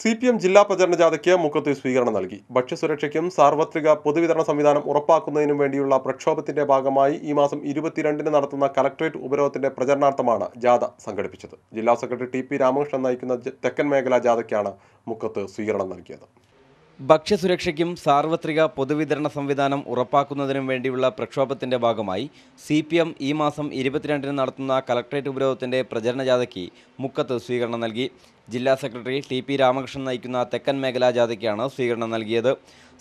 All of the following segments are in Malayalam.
സി പി എം ജില്ലാ പ്രചരണ ജാഥയ്ക്ക് മുക്കത്ത് സ്വീകരണം നൽകി. ഭക്ഷ്യസുരക്ഷയ്ക്കും സാർവത്രിക പൊതുവിതരണ സംവിധാനം ഉറപ്പാക്കുന്നതിനും വേണ്ടിയുള്ള പ്രക്ഷോഭത്തിന്റെ ഭാഗമായി ഈ മാസം ഇരുപത്തിരണ്ടിന് നടത്തുന്ന കലക്ട്രേറ്റ് ഉപരോധത്തിന്റെ പ്രചരണാർത്ഥമാണ് ജാഥ സംഘടിപ്പിച്ചത്. ജില്ലാ സെക്രട്ടറി ടി പി രാമകൃഷ്ണൻ നയിക്കുന്ന തെക്കൻ മേഖലാ ജാഥയ്ക്കാണ് മുക്കത്ത് സ്വീകരണം നൽകിയത്. ഭക്ഷ്യസുരക്ഷയ്ക്കും സാർവത്രിക പൊതുവിതരണ സംവിധാനം ഉറപ്പാക്കുന്നതിനും വേണ്ടിയുള്ള പ്രക്ഷോഭത്തിന്റെ ഭാഗമായി സി പി എം ഈ മാസം ഇരുപത്തിരണ്ടിന് നടത്തുന്ന കലക്ട്രേറ്റ് ഉപരോധത്തിന്റെ പ്രചരണ ജാഥയ്ക്ക് മുക്കത്ത് സ്വീകരണം നൽകി. ജില്ലാ സെക്രട്ടറി ടി പി രാമകൃഷ്ണൻ നയിക്കുന്ന തെക്കൻ മേഖലാ ജാഥയ്ക്കാണ് സ്വീകരണം നൽകിയത്.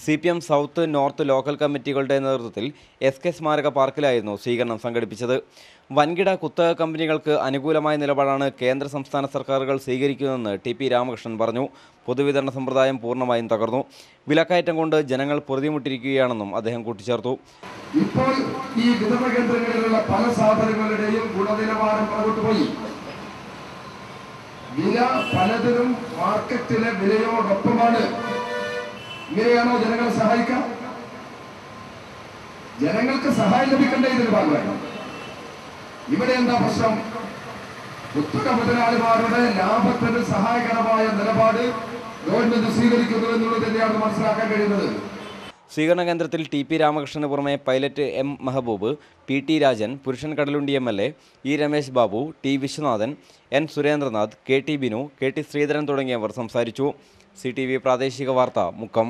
C P M south north local കമ്മിറ്റികളുടെ നേതൃത്വത്തിൽ എസ് കെ സ്മാരക പാർക്കിലായിരുന്നു സ്വീകരണം സംഘടിപ്പിച്ചത്. വൻകിട കുത്തക കമ്പനികൾക്ക് അനുകൂലമായ നിലപാടാണ് കേന്ദ്ര സംസ്ഥാന സർക്കാരുകൾ സ്വീകരിക്കുന്നതെന്ന് ടി പി രാമകൃഷ്ണൻ പറഞ്ഞു. പൊതുവിതരണ സമ്പ്രദായം പൂർണമായും തകർന്നു. വിലക്കയറ്റം കൊണ്ട് ജനങ്ങൾ പൊറുതിമുട്ടിരിക്കുകയാണെന്നും അദ്ദേഹം കൂട്ടിച്ചേർത്തു. ഇപ്പോൾ ഈ വിതരണ കേന്ദ്രങ്ങളിലുള്ള പല സാധനങ്ങളുടെയും ഗുണനിലവാരം വില പലതിനും മാർക്കറ്റിലെ വിലയോടൊപ്പമാണ്. ഇങ്ങനെയാണോ ജനങ്ങളെ സഹായിക്കാം ജനങ്ങൾക്ക് സഹായം ലഭിക്കേണ്ട ഇതിന് ഭാഗമായി? ഇവിടെ എന്താ പ്രശ്നം? കുത്തക മുതലാളിമാരുടെ ലാഭത്തിന് സഹായകരമായ നിലപാട് ഗവൺമെന്റ് സ്വീകരിക്കുന്നു എന്നുള്ളത് തന്നെയാണ് മനസ്സിലാക്കാൻ കഴിയുന്നത്. സ്വീകരണ കേന്ദ്രത്തിൽ ടി പി രാമകൃഷ്ണന് പുറമെ pilot M Mehboob P T Rajan Purushan Kadalundi M L A E Ramesh Babu T Viswanathan N Surendranath K T Binu K T Sreedharan തുടങ്ങിയവർ സംസാരിച്ചു. സി ടി വി പ്രാദേശിക വാർത്ത മുക്കം.